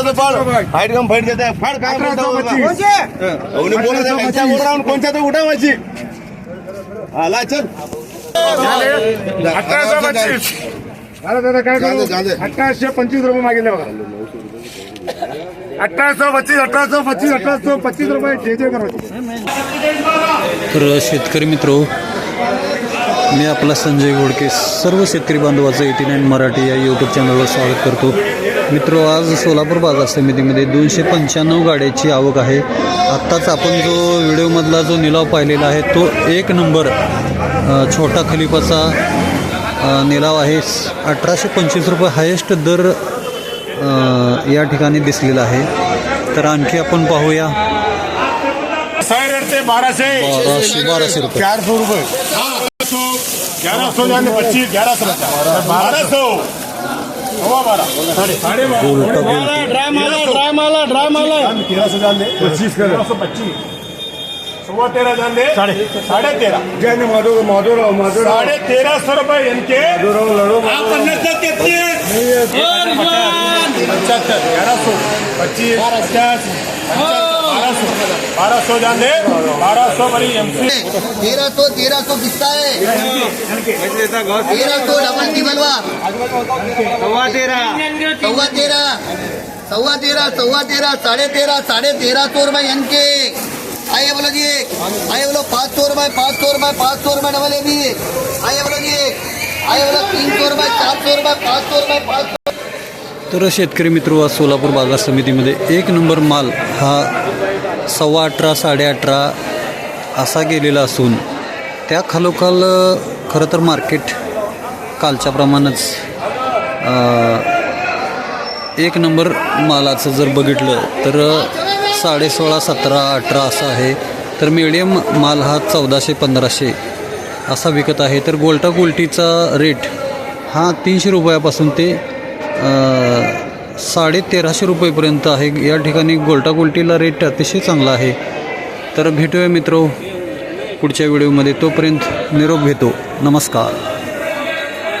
अठराचं फाड. Fight कम fight देत आहे फाड काय म्हणता हो बाबा? अवनी बोलत आहे, त्यांच्या वर राहून कोणच्या तर उठा माझी आला चल. अठराशे दादा काय करू? पंचवीस रुपये मागितले बघा. अठराशे पच्चीस अठराशे पच्चीस अठराशे पच्चीस रुपये. जे जे तर शेतकरी मित्र मी आपला संजय घोडके सर्व शेतकरी बांधवाचं एटी नाईन मराठी या यूट्यूब चॅनलवर स्वागत करतो. मित्र आज सोलापूर बाजार समितीमध्ये दोनशे पंच्याण्णव गाड्याची आवक आहे. आत्ताच आपण जो व्हिडिओमधला जो निलाव पाहिलेला आहे तो एक नंबर छोटा खलिफाचा अ, निलाव आहे. अठराशे पंचवीस रुपये हायेस्ट दर या ठिकाणी दिसलेला आहे. तर आणखी आपण पाहूया. से बाराशे. बाराशे रुपये. चार सौ रुपये. ग्यारह सौ जाने पच्चीस ग्यारह सौ बारह सौ सवा बारह साढ़े साढ़े उल्टा बोलते ड्राई माला ड्राई माला ड्राई माला तेरह सौ जान दे पच्चीस तेरह सौ पच्चीस सवा तेरह जान दे साढ़े साढ़े तेरह जय माधव माधव माधव साढ़े तेरह सौ रुपये इनके लढो पचहत्तर ग्यारह सौ पच्चीस पचास बारह सौ जान दे। बारह सौ बड़ी एम तेरह सौ तेरह सौ किसका है। तेरह सौ डबल टिबल तेरह। सव्वा तेरह। सव्वा तेरह सव्वा तेरह साढ़े तेरह साढ़े तेरह सौ रुपए एन के आइए बोलो जी आइए बोलो पाँच सौ रुपए पाँच सौ रुपए पाँच सौ रुपए डबल ए भी आइए बोलो जी आइए बोलो तीन सौ रुपए चार सौ रुपए पाँच सौ रुपए पाँच सौ तर शेतकरी मित्र सोलापूर बाजार समितीमध्ये एक नंबर माल हा सव्वा अठरा साडे अठरा असा गेलेला असून त्या खालोखाल खरं तर मार्केट कालच्या प्रमाणच एक नंबर मालाचं जर बघितलं तर साडे सोळा सतरा अठरा असा आहे. तर मिडियम माल हा चौदाशे पंधराशे असा विकत आहे. तर गोलटा गोल्टीचा रेट हा तीनशे रुपयापासून ते साडे तेराशे रुपयेपर्यंत आहे. या ठिकाणी गोल्टा गोल्टीला रेट अतिशय चांगला आहे. तर भेटूया मित्र पुढच्या व्हिडिओमध्ये तोपर्यंत निरोप घेतो. नमस्कार.